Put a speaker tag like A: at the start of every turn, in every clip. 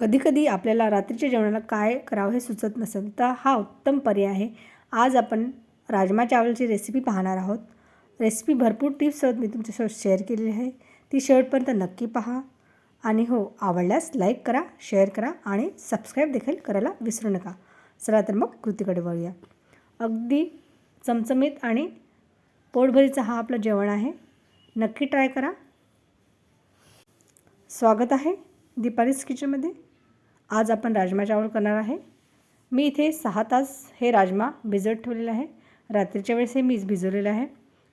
A: कधीकधी आपल्याला रात्रीच्या जेवणाला काय करावं हे सुचत नसेल तर हा उत्तम पर्याय आहे. आज आपण राजमा चावलची रेसिपी पाहणार आहोत. रेसिपी भरपूर टिप्स मी तुमच्यासोबत शेअर केलेली आहे. ती शेवटपर्यंत नक्की पहा. आणि हो आवडल्यास लाईक करा शेअर करा आणि सबस्क्राईब देखील करायला विसरू नका. चला तर मग कृतीकडे वळूया. अगदी चमचमीत आणि पोटभरीचा हा आपलं जेवण आहे. नक्की ट्राय करा. स्वागत आहे दीपालीस किचनमध्ये आज आपण राजमा चावल करणार आहे. मी इथे सहा तास हे राजमा भिजत ठेवलेलं आहे. रात्रीच्या वेळेस हे मीच भिजवलेलं आहे.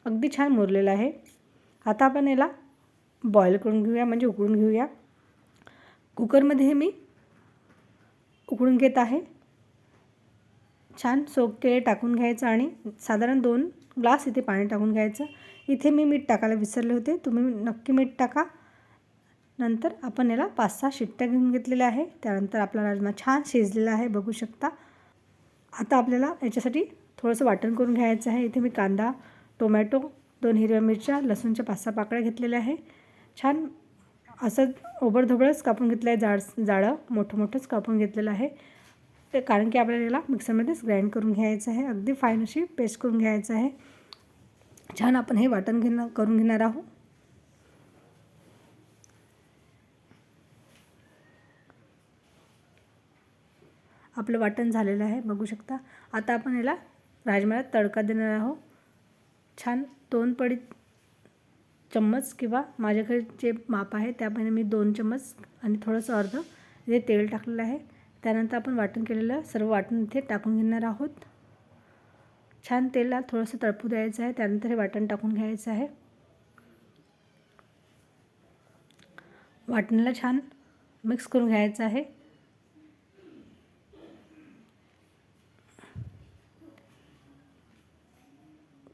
A: अगदी छान मुरलेलं आहे. आता आपण याला बॉईल करून घेऊया म्हणजे उकळून घेऊया. कुकरमध्ये हे मी उकळून घेत आहे. छान सोप केले टाकून घ्यायचं आणि साधारण दोन ग्लास इथे पाणी टाकून घ्यायचं. इथे मी मीठ टाकायला विसरले होते. तुम्ही नक्की मीठ टाका. नंतर आपण याला पाच सहा शिट्ट्या घेऊन घेतलेल्या आहे. त्यानंतर आपला राजमा छान शिजलेला आहे बघू शकता. आता आपल्याला याच्यासाठी थोडंसं वाटण करून घ्यायचं आहे. इथे मी कांदा टोमॅटो दोन हिरव्या मिरच्या लसूणच्या पाच सहा पाकळ्या घेतलेल्या आहे. छान असं ओबडधोबडच कापून घेतलं आहे जाड जाडं मोठं मोठंच कापून घेतलेलं आहे. ते कारण की आपल्याला याला मिक्सरमध्येच ग्राइंड करून घ्यायचं आहे. अगदी फाईन अशी पेस्ट करून घ्यायचं आहे. छान आपण हे वाटण घेणं करून घेणार आहोत. आपलं वाटण झालेलं आहे बघू शकता. आता आपण याला राजमाला तडका देणार आहोत. छान दोन पडीत चम्मच किंवा माझ्याकडे जे माप आहे त्याप्रमाणे मी दोन चम्मच आणि थोडंसं अर्ध इथे तेल टाकलेलं आहे त्यानंतर आपण वाटण केलेलं सर्व वाटण इथे टाकून घेणार आहोत. छान तेलला थोडंसं तळपू द्यायचं आहे त्यानंतर हे वाटण टाकून घ्यायचं आहे. वाटणाला छान मिक्स करून घ्यायचं आहे.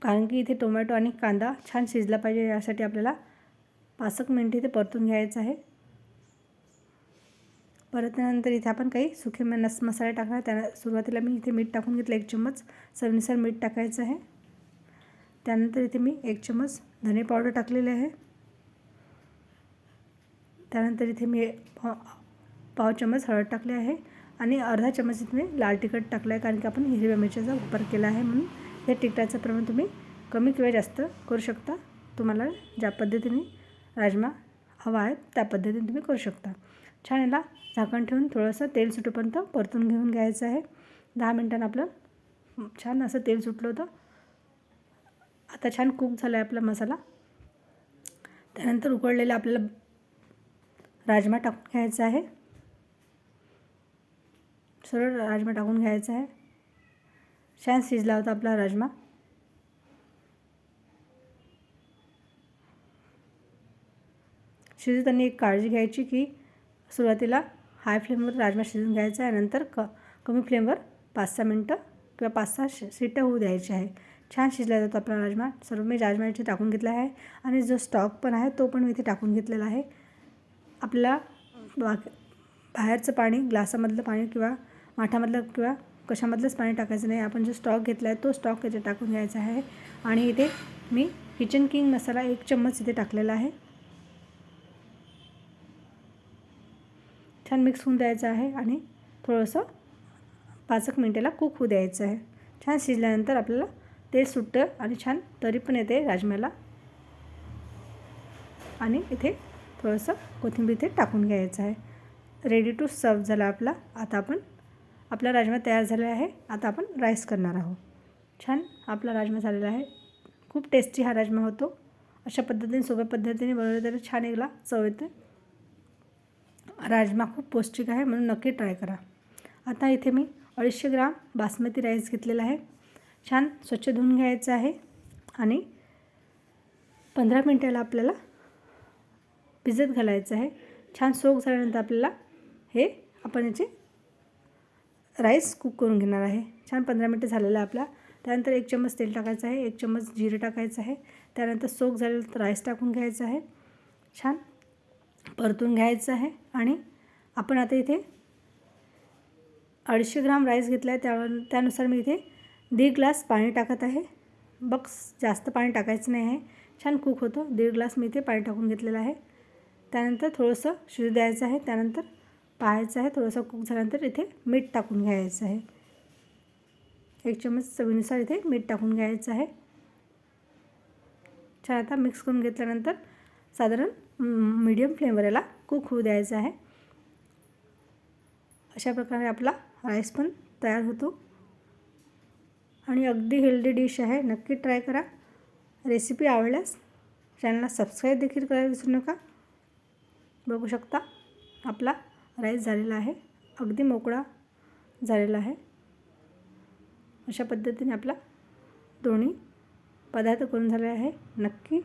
A: कारण की इथे टोमॅटो आणि कांदा छान शिजला पाहिजे यासाठी आपल्याला पाच एक मिनटं इथे परतून घ्यायचं आहे. परतल्यानंतर इथे आपण काही सुखे मनस मसाले टाकणार त्या सुरुवातीला मी इथे मीठ टाकून घेतलं एक चम्मच. चवीनुसार मीठ टाकायचं आहे. त्यानंतर इथे मी एक चम्मच धने पावडर टाकलेले आहे. त्यानंतर इथे मी पाव पाव चम्मच हळद टाकले आहे आणि अर्धा चम्मच इथे मी लाल तिखट टाकलं आहे कारण की आपण हिरव्या मिरच्याचा वापर केला आहे म्हणून. हे तिखटाचं प्रमाण तुम्ही कमी किंवा जास्त करू शकता तुम्हाला ज्या पद्धतीने राजमा हवा आहे त्या पद्धतीने तुम्ही करू शकता. छान याला झाकण ठेवून थोडंसं तेल सुटेपर्यंत परतून घेऊन घ्यायचं आहे. दहा मिनटानं आपलं छान असं तेल सुटलं होतं. आता छान कुक झाला आहे आपला मसाला. त्यानंतर उकळलेला आपल्याला राजमा टाकून घ्यायचा आहे. सरळ राजमा टाकून घ्यायचा आहे. छान शिजला होता आपला राजमा. शिजताना एक काळजी घ्यायची की सुरुवातीला हाय फ्लेमवर राजमा शिजून घ्यायचा आहे. नंतर क कमी फ्लेमवर पाच सहा मिनटं किंवा पाच सहा शिट्ट्या होऊ द्यायची आहे. छान शिजला जातो आपला राजमा. सर्व मी राजमा इथे टाकून घेतला आहे आणि जो स्टॉक पण आहे तो पण मी इथे टाकून घेतलेला आहे. आपला बा बाहेरचं पाणी ग्लासामधलं पाणी किंवा माठामधलं किंवा कशामधलंच पाणी टाकायचं नाही. आपण जो स्टॉक घेतला आहे तो स्टॉक इथे टाकून घ्यायचा आहे. आणि इथे मी किचन किंग मसाला एक चम्मच इथे टाकलेला आहे. छान मिक्स होऊन द्यायचं आहे आणि थोडंसं पाच एक मिनटाला कुक होऊ द्यायचं आहे. छान शिजल्यानंतर आपल्याला तेल सुटतं आणि छान तरी पण येते राजम्याला. आणि इथे थोडंसं कोथिंबीर इथे टाकून घ्यायचं आहे. रेडी टू सर्व झाला आपला. आता आपण आपला राजमा तयार झालेला आहे. आता आपण राईस करणार आहोत. छान आपला राजमा झालेला आहे. खूप टेस्टी हा राजमा होतो. अशा पद्धतीने सोप्या पद्धतीने बनवलं तर छान एकला चव येते. राजमा खूप पौष्टिक आहे म्हणून नक्की ट्राय करा. आता इथे मी अडीचशे ग्राम बासमती राईस घेतलेला आहे. छान स्वच्छ धुवून घ्यायचं आहे आणि पंधरा मिनटाला आपल्याला भिजत घालायचं आहे. छान सोक झाल्यानंतर आपल्याला हे आपण याचे राईस कुक करून घेणार आहे. छान पंधरा मिनटं झालेलं आहे आपला. त्यानंतर एक चम्मच तेल टाकायचं आहे एक चम्मच जिरं टाकायचं आहे. त्यानंतर सोक झालेलं तर राईस टाकून घ्यायचं आहे. छान परतून घ्यायचं आहे आणि आपण आता इथे अडीचशे ग्राम राईस घेतला आहे त्या त्यानुसार मी इथे दीड ग्लास पाणी टाकत आहे. बक्स जास्त पाणी टाकायचं नाही आहे. छान कुक होतं. दीड ग्लास मी इथे पाणी टाकून घेतलेलं आहे. त्यानंतर थोडंसं शिजू द्यायचं आहे. त्यानंतर पाहायचं आहे. थोडंसं कुक झाल्यानंतर इथे मीठ टाकून घ्यायचं आहे. एक चम्मच चवीनुसार इथे मीठ टाकून घ्यायचं आहे. छान आता मिक्स करून घेतल्यानंतर साधारण मीडियम फ्लेमवर याला कुक होऊ द्यायचं आहे. अशा प्रकारे आपला राईस पण तयार होतो. आणि अगदी हेल्दी डिश आहे. नक्की ट्राय करा. रेसिपी आवडल्यास चॅनलला सबस्क्राईब देखील करायला विसरू नका. बघू शकता आपला राईस झालेला आहे. अगदी मोकळा झालेला आहे. अशा पद्धतीने आपला दोन्ही पदार्थ करून झाले आहे. नक्की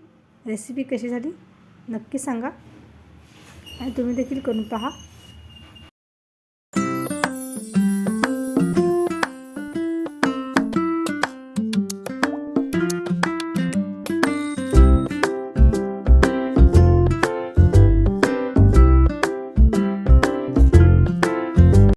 A: रेसिपी कशी झाली? नक्की सांगा. आणि तुम्ही देखील करून पहा.